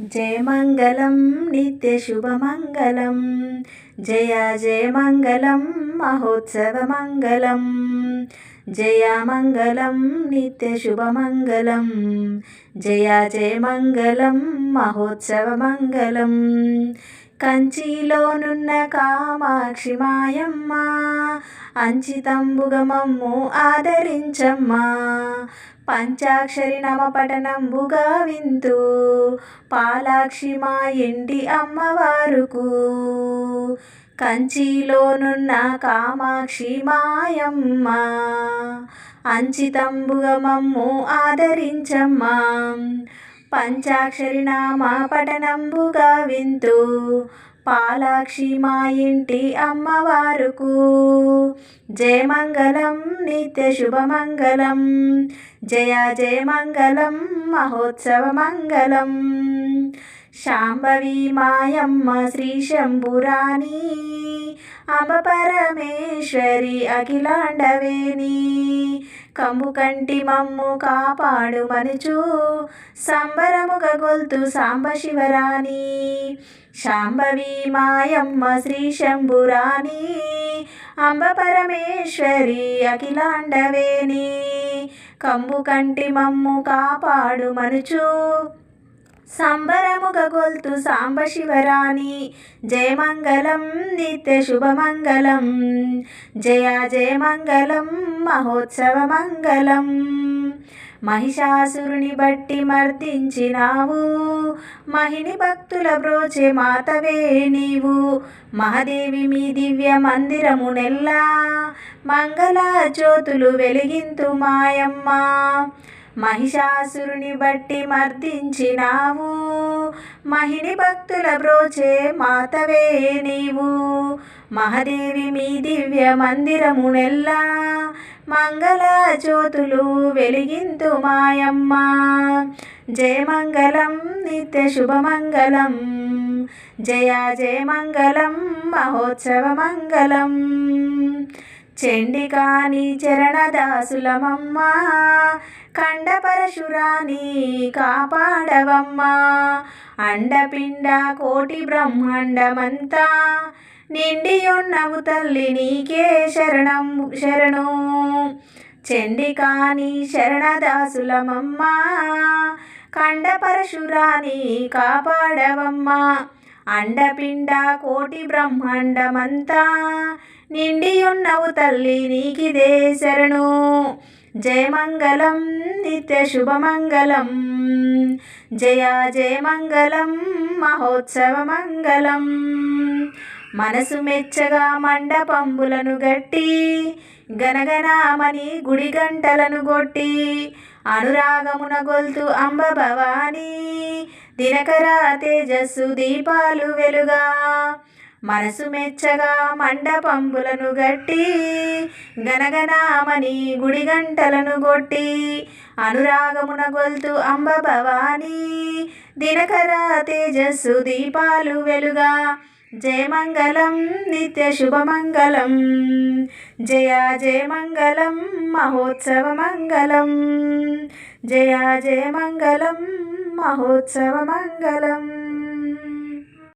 జయమంగళం నిత్య శుభమంగళం. జయ జయమంగళం మహోత్సవమంగళం జయమంగళం నిత్య శుభమంగళం. జయ జయమంగళం మహోత్సవమంగళం కంచిలోనున్న కామాక్షి మాయమ్మ అంచితంబుగమమ్ము ఆదరించమ్మా. పంచాక్షరి నమ పఠనంబుగా వింతు పాలాక్షి మా ఎండి అమ్మవారుకు. కంచిలోనున్న కామాక్షి మాయమ్మ అంచితంబుగ మమ్ము ఆదరించమ్మా. పంచాక్షరి నామ పఠనంబుగా వింతు పాలాక్షి మా ఇంటి అమ్మవారుకు. జయమంగళం నిత్య శుభమంగళం జయ జయమంగళం మహోత్సవమంగళం శాంభవి మాయమ్మ శ్రీ శంభురాణి అమ పరమేశ్వరి అఖిలాండవేణి కంబుకంటి మమ్ము కాపాడు మనుచు సంబరముగ గొల్తు సాంబ శివరాణి శాంభవి మాయమ్మ శ్రీ శంభురాణి అంబ పరమేశ్వరి అఖిలాండవేణి కంబు కంటి మమ్ము కాపాడు మనుచు సంబరముగ గొల్తు సాంబ శివరాణి. జయమంగళం నిత్య శుభమంగళం జయ జయమంగళం మహోత్సవమంగళం మహిషాసురుని బట్టి మర్దించినావు. మహిని భక్తుల బ్రోచే మాతవే నీవు. మహాదేవి మీ దివ్య మందిరము నెల్లా. మంగళ జ్యోతులు వెలిగింతు మాయమ్మ. మహిషాసురుని బట్టి మర్దించినావు. మహిని భక్తుల బ్రోచే మాతవే నీవు. మహాదేవి మీ దివ్య మందిరము నెల్లా. మంగళ జ్యోతులు వెలిగింతు మాయమ్మ. జయమంగళం నిత్య శుభమంగళం జయ జయమంగళం మహోత్సవమంగళం చండికాని చరణదాసులమమ్మ కండ పరశురాని కాపాడవమ్మా. అండపిండ కోటి బ్రహ్మాండమంతా నిండి ఉన్నవు తల్లి నీకే శరణం శరణు. చండికాని శరణదాసులమమ్మా కండ పరశురాని కాపాడవమ్మా. అండపిండ కోటి బ్రహ్మాండమంతా నిండి ఉన్నవు తల్లి నీకిదే శరణు. జయమంగళం నిత్య శుభమంగళం జయ జయమంగళం మహోత్సవమంగళం మనసు మెచ్చగా మండపంబులను గట్టి గనగనామని గుడి గంటలను కొట్టి అనురాగమున గొల్తు అంబ భవానీ దినకర తేజస్సు దీపాలు వెలుగా. మనసు మెచ్చగా మండపంబులను గట్టి గనగనామని గుడి గంటలను కొట్టి అనురాగమున గొల్తు అంబ భవానీ దినకర తేజస్సు దీపాలు వెలుగా. జయమంగళం నిత్య శుభమంగళం. జయ జయమంగళం మహోత్సవమంగళం జయ జయమంగళం మహోత్సవమంగళం